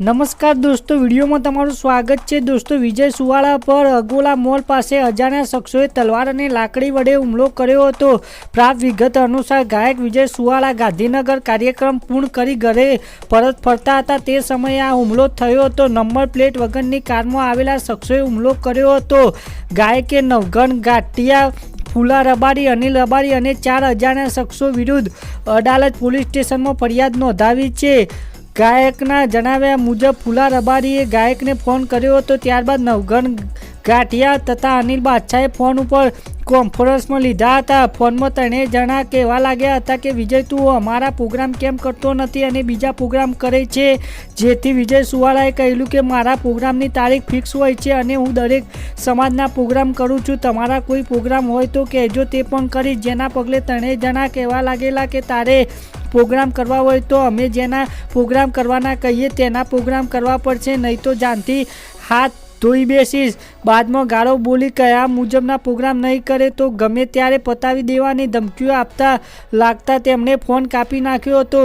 નમસ્કાર દોસ્તો, વિડીયોમાં તમારું સ્વાગત છે. દોસ્તો, વિજય સુવાળા પર અગોલા મોલ પાસે અજાણ્યા શખ્સોએ તલવાર અને લાકડી વડે હુમલો કર્યો હતો. પ્રાપ્ત વિગત અનુસાર, ગાયક વિજય સુવાળા ગાંધીનગર કાર્યક્રમ પૂર્ણ કરી ઘરે પરત ફરતા હતા. તે સમયે આ હુમલો થયો હતો. નંબર પ્લેટ વગરની કારમાં આવેલા શખ્સોએ હુમલો કર્યો હતો. ગાયકે નવગણ ગાટિયા ફુલા રબારી, અનિલ રબારી અને ચાર અજાણ્યા શખ્સો વિરુદ્ધ અડાલજ પોલીસ સ્ટેશનમાં ફરિયાદ નોંધાવી છે. ગાયકના જણાવ્યા મુજબ ફુલા રબારીએ ગાયકને ફોન કર્યો હતો ત્યારબાદ નવગણ ગાંઠિયા તથા અનિલ બાદશાહે ફોન ઉપર કોન્ફરન્સમાં લીધા હતા. ફોનમાં ત્રણેય જણા કહેવા લાગ્યા હતા કે, વિજય, તું અમારા પ્રોગ્રામ કેમ કરતો નથી અને બીજા પ્રોગ્રામ કરે છે? જેથી વિજય સુવાળાએ કહેલું કે, મારા પ્રોગ્રામની તારીખ ફિક્સ હોય છે અને હું દરેક સમાજના પ્રોગ્રામ કરું છું. તમારા કોઈ પ્રોગ્રામ હોય તો કહેજો તે પણ કરીશ જેના પગલે ત્રણેય જણા કહેવા લાગેલા કે, તારે પ્રોગ્રામ કરવા હોય તો અમે જેના પ્રોગ્રામ કરવાના કહીએ, તેના પ્રોગ્રામ કરવા પડશે. નહીં તો જાનથી હાથ ધોઈ બેસીશ. બાદમાં ગાળો બોલી કયા મુજબના પ્રોગ્રામ નહીં કરે તો ગમે ત્યારે પતાવી દેવાની ધમકીઓ આપતા લાગતા તેમણે ફોન કાપી નાખ્યો હતો.